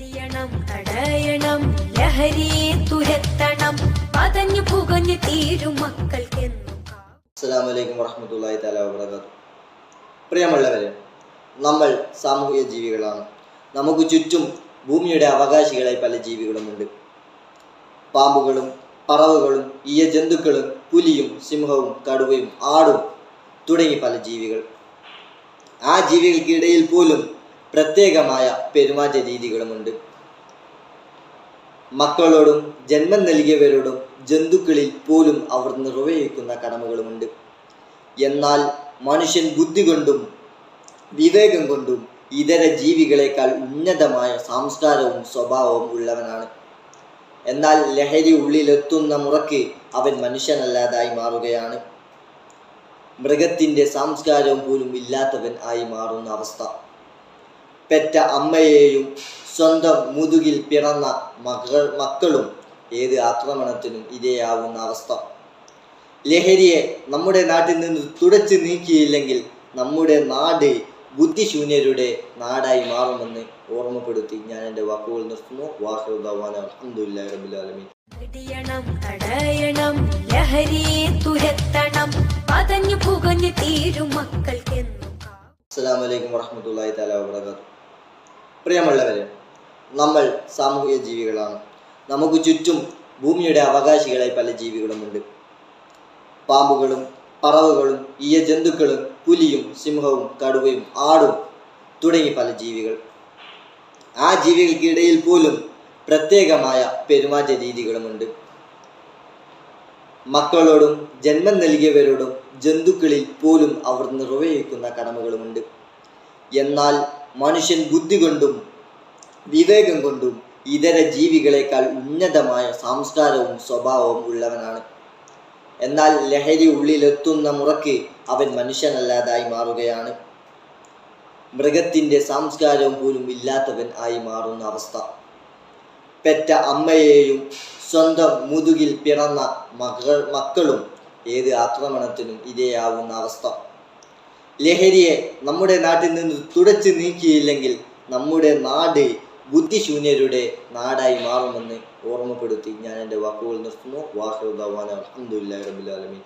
തടയണം തടയണം ലഹരിയെ തുരത്തണം പതഞ്ഞു പുകഞ്ഞു തീരും മക്കൾക്കെന്നും അസ്സലാമലൈക്കും വറഹമത്തല്ലാഹി തആല വബറകാതുഹു. പ്രിയമുള്ളവരെ നമ്മൾ സാമൂഹിക ജീവികളാണ്. നമുക്ക് ചുറ്റും ഭൂമിയുടെ അവകാശികളായി പല ജീവികളുമുണ്ട് പാമ്പുകളും പറവുകളും ഈയ ജന്തുക്കളും പുലിയും സിംഹവും കടുവയും ആടും തുടങ്ങി പല ജീവികൾ. ആ ജീവികൾക്കിടയിൽ പോലും പ്രത്യേകമായ പെരുമാറ്റ രീതികളുമുണ്ട് മക്കളോടും ജന്മം നൽകിയവരോടും ജന്തുക്കളിൽ പോലും അവർ നിർവഹിക്കുന്ന കടമകളുമുണ്ട്. എന്നാൽ മനുഷ്യൻ ബുദ്ധി കൊണ്ടും വിവേകം കൊണ്ടും ഇതര ജീവികളെക്കാൾ ഉന്നതമായ സംസ്കാരവും സ്വഭാവവും ഉള്ളവനാണ്. എന്നാൽ ലഹരി ഉള്ളിലെത്തുന്ന മുറയ്ക്ക് അവൻ മനുഷ്യനല്ലാതായി മാറുകയാണ്. മൃഗത്തിന്റെ സംസ്കാരവും പോലും ഇല്ലാത്തവൻ ആയി മാറുന്ന അവസ്ഥ. പെറ്റ അമ്മയെയും സ്വന്തം മുതുകിൽ പിറന്ന മകൾ മക്കളും ഏത് ആക്രമണത്തിനും ഇരയാവുന്ന അവസ്ഥ. ലഹരിയെ നമ്മുടെ നാട്ടിൽ നിന്ന് തുടച്ചു നീക്കിയില്ലെങ്കിൽ നമ്മുടെ നാട് ബുദ്ധിശൂന്യരുടെ നാടായി മാറുമെന്ന് ഓർമ്മപ്പെടുത്തി ഞാൻ എന്റെ വാക്കുകൾ നിർത്തുന്നു. വാഹുദാൻ അലഹമുല്ലാ റബുലാലമീൻ തടയണം ലഹരിയെ തുരത്തണം പതഞ്ഞു പുകഞ്ഞു തീരും മക്കൾക്കെന്നും കാ- അസ്സലാമു അലൈക്കും വറഹ്മത്തുള്ളാഹി തആല വബറകാതുഹു. പ്രിയമുള്ളവരെ നമ്മൾ സാമൂഹിക ജീവികളാണ്. നമുക്ക് ചുറ്റും ഭൂമിയുടെ അവകാശികളായി പല ജീവികളുമുണ്ട്. പാമ്പുകളും പറവുകളും ഈയ ജന്തുക്കളും പുലിയും സിംഹവും കടുവയും ആടും തുടങ്ങി പല ജീവികൾ. ആ ജീവികൾക്കിടയിൽ പോലും പ്രത്യേകമായ പെരുമാറ്റ രീതികളുമുണ്ട്. മക്കളോടും ജന്മം നൽകിയവരോടും ജന്തുക്കളിൽ പോലും അവർ നിർവഹിക്കുന്ന കടമകളുമുണ്ട്. എന്നാൽ മനുഷ്യൻ ബുദ്ധി കൊണ്ടും വിവേകം കൊണ്ടും ഇതര ജീവികളെക്കാൾ ഉന്നതമായ സംസ്കാരവും സ്വഭാവവും ഉള്ളവനാണ്. എന്നാൽ ലഹരി ഉള്ളിലെത്തുന്ന മുറയ്ക്ക് അവൻ മനുഷ്യനല്ലാതായി മാറുകയാണ്. മൃഗത്തിന്റെ സംസ്കാരവും പോലും ഇല്ലാത്തവൻ ആയി മാറുന്ന അവസ്ഥ. പെറ്റ അമ്മയെയും സ്വന്തം മുതുകിൽ പിറന്ന മകൾ മക്കളും ഏത് ആക്രമണത്തിനും ഇരയാവുന്ന അവസ്ഥ. ലഹരിയെ നമ്മുടെ നാട്ടിൽ നിന്ന് തുടച്ചു നീക്കിയില്ലെങ്കിൽ നമ്മുടെ നാട് ബുദ്ധിശൂന്യരുടെ നാടായി മാറുമെന്ന് ഓർമ്മപ്പെടുത്തി ഞാൻ എന്റെ വാക്കുകൾ നിർത്തുന്നു. വാഹുദാൻ അഹമ്മദില്ലാ റബുലാലമീൻ